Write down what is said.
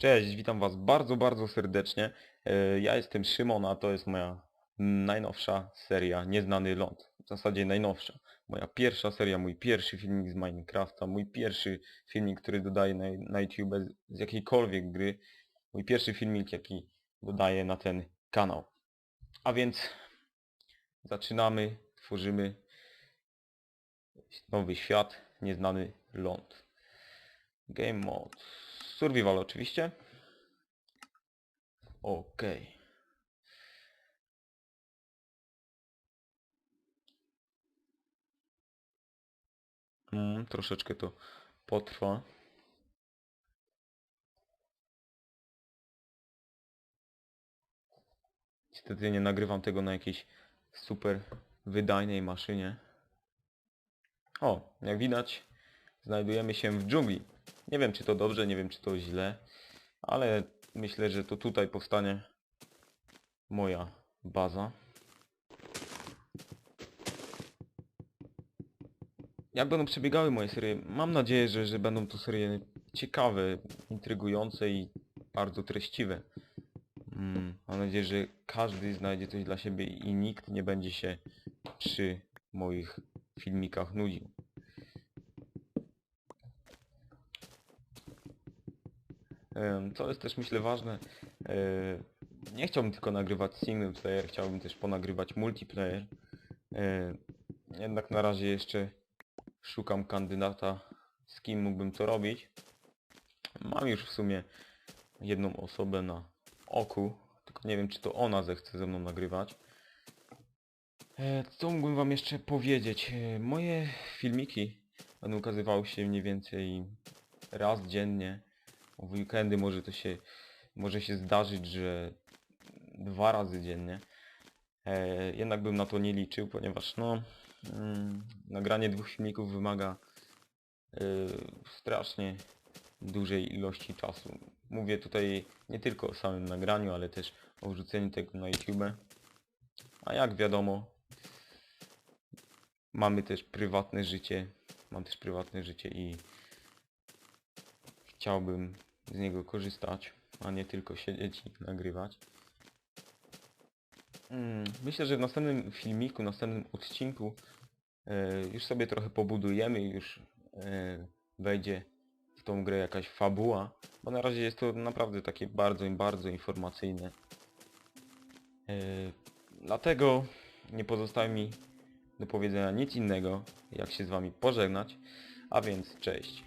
Cześć, witam Was bardzo, bardzo serdecznie. E, Ja jestem Szymon, a to jest moja najnowsza seria Nieznany Ląd. W zasadzie najnowsza. Moja pierwsza seria, mój pierwszy filmik z Minecrafta, mój pierwszy filmik, który dodaję na, na YouTube z- jakiejkolwiek gry. Mój pierwszy filmik, jaki dodaję na ten kanał. A więc zaczynamy, tworzymy nowy świat, Nieznany Ląd. Game mode. Survival oczywiście. Okej. Mm, troszeczkę to potrwa. Niestety nie nagrywam tego na jakiejś super wydajnej maszynie. O, jak widać, znajdujemy się w dżungli. Nie wiem czy to dobrze, nie wiem czy to źle, ale myślę, że to tutaj powstanie moja baza. Jak będą przebiegały moje serie? Mam nadzieję, że, że będą to serie ciekawe, intrygujące i bardzo treściwe. Mm, mam nadzieję, że każdy znajdzie coś dla siebie i nikt nie będzie się przy moich filmikach nudził. Co jest też myślę ważne, e, nie chciałbym tylko nagrywać single player, chciałbym też ponagrywać multiplayer. E, Jednak na razie jeszcze szukam kandydata, z kim mógłbym to robić. Mam już w sumie jedną osobę na oku, tylko nie wiem czy to ona zechce ze mną nagrywać. E, Co mógłbym wam jeszcze powiedzieć? Moje filmiki będą ukazywały się mniej więcej raz dziennie. W weekendy może to się może się zdarzyć, że dwa razy dziennie. E, jednak bym na to nie liczył, ponieważ no mm, nagranie dwóch filmików wymaga e, strasznie dużej ilości czasu. Mówię tutaj nie tylko o samym nagraniu, ale też o wrzuceniu tego na YouTube. A jak wiadomo, mamy też prywatne życie. Mam też prywatne życie i chciałbym z niego korzystać, a nie tylko siedzieć i nagrywać. Mm, Myślę, że w następnym filmiku, następnym odcinku e, już sobie trochę pobudujemy, już e, wejdzie w tą grę jakaś fabuła, bo na razie jest to naprawdę takie bardzo, bardzo informacyjne. E, Dlatego nie pozostaje mi do powiedzenia nic innego, jak się z Wami pożegnać, a więc cześć.